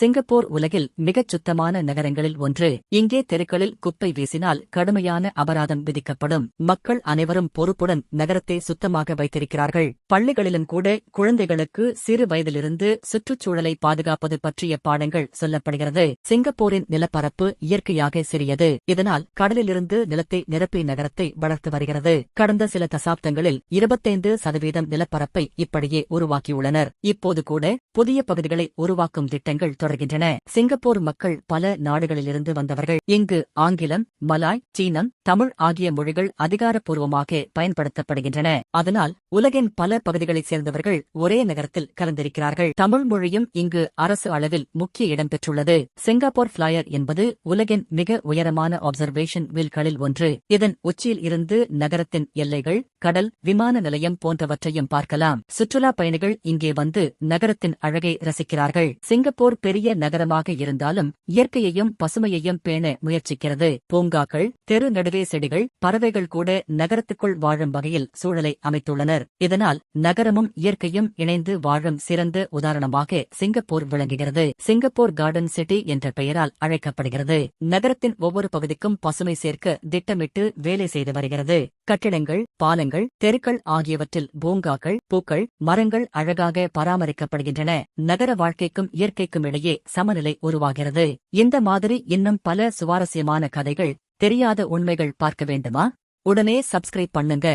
Singapore உலகில் மிகச் சுத்தமான நகரங்களில் ஒன்று. இங்கே தெருக்களில் குப்பை வீசினால் கடுமையான அபராதம் விதிக்கப்படும். மக்கள் அனைவரும் பொறுப்புடன் நகரத்தை சுத்தமாக வைத்திருக்கிறார்கள். பள்ளிகளிலும் கூட குழந்தைகளுக்கு சிறு வயதிலிருந்து சுற்றுச்சூழலை பாதுகாப்பது பற்றிய பாடங்கள் சொல்லப்படுகிறது. சிங்கப்பூரின் நிலப்பரப்பு இயற்கையாக சிறியது. இதனால் கடலிலிருந்து நிலத்தை நிரப்பி நகரத்தை வளர்த்து வருகிறது. கடந்த சில தசாப்தங்களில் இருபத்தைந்து சதவீதம் நிலப்பரப்பை இப்படியே உருவாக்கியுள்ளனர். இப்போது கூட புதிய பகுதிகளை உருவாக்கும் திட்டங்கள் தொடர் தொடர்கின்றன சிங்கப்பூர் மக்கள் பல நாடுகளிலிருந்து வந்தவர்கள். இங்கு ஆங்கிலம் மலாய் சீனம் தமிழ் ஆகிய மொழிகள் அதிகாரப்பூர்வமாக பயன்படுத்தப்படுகின்றன. அதனால் உலகின் பல பகுதிகளைச் சேர்ந்தவர்கள் ஒரே நகரத்தில் கலந்திருக்கிறார்கள். தமிழ் மொழியும் இங்கு அரசு அளவில் முக்கிய இடம் பெற்றுள்ளது. சிங்கப்பூர் ஃபிளையர் என்பது உலகின் மிக உயரமான அப்சர்வேஷன் வில்களில் ஒன்று. இதன் உச்சியில் இருந்து நகரத்தின் எல்லைகள் கடல் விமான நிலையம் போன்றவற்றையும் பார்க்கலாம். சுற்றுலா பயணிகள் இங்கே வந்து நகரத்தின் அழகை ரசிக்கிறார்கள். சிங்கப்பூர் பெரிய நகரமாக இருந்தாலும் இயற்கையையும் பசுமையையும் பேண முயற்சிக்கிறது. பூங்காக்கள் தெரு நடுவே செடிகள் பறவைகள் கூட நகரத்துக்குள் வாழும் வகையில் சூழலை அமைத்துள்ளனர். இதனால் நகரமும் இயற்கையும் இணைந்து வாழும் சிறந்த உதாரணமாக சிங்கப்பூர் விளங்குகிறது. சிங்கப்பூர் கார்டன் சிட்டி என்ற பெயரால் அழைக்கப்படுகிறது. நகரத்தின் ஒவ்வொரு பகுதிக்கும் பசுமை சேர்க்க திட்டமிட்டு வேலை செய்து வருகிறது. கட்டிடங்கள் பாலங்கள் தெருக்கள் ஆகியவற்றில் பூங்காக்கள் பூக்கள் மரங்கள் அழகாக பராமரிக்கப்படுகின்றன. நகர வாழ்க்கைக்கும் இயற்கைக்கும் இடையே சமநிலை உருவாகிறது. இந்த மாதிரி இன்னும் பல சுவாரஸ்யமான கதைகள் தெரியாத உண்மைகள் பார்க்க வேண்டுமா? உடனே சப்ஸ்கிரைப் பண்ணுங்க.